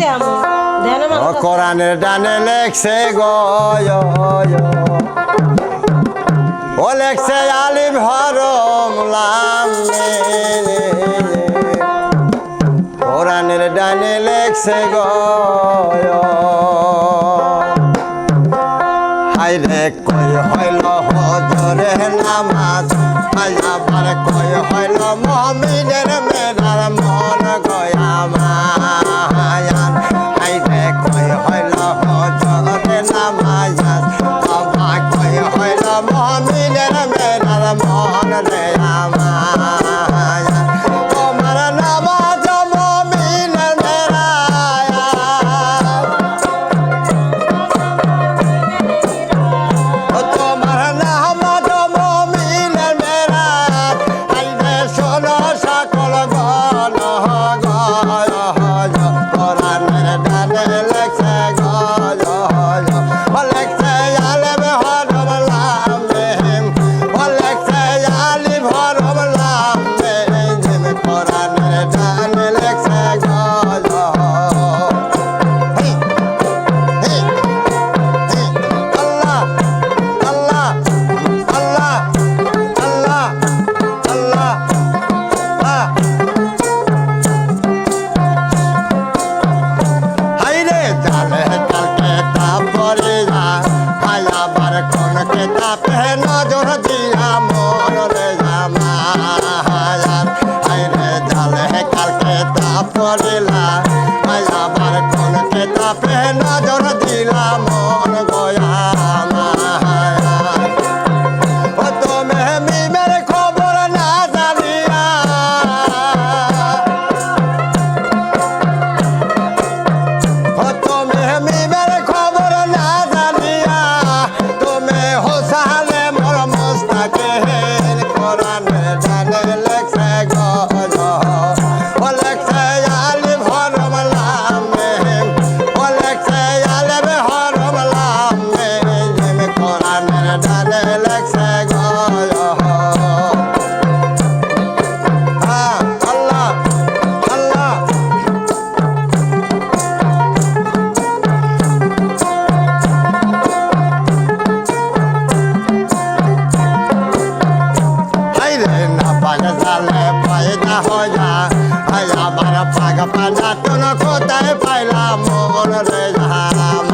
করতে আমো। ধ্যান কোরআনের ডানে লেখছে গো ও লেখছে আলিম হরম লাম কোরআনের ডানে লেখছে গো হাইরে কই হইল হজরে নামাজ। হাই আবার কই হইল মমিনের মেরার মন Gaya Ramon, we let man, Ramon, Ramon. পরে পালা তোর কোথায় পাইলাম? মোর রে ধাম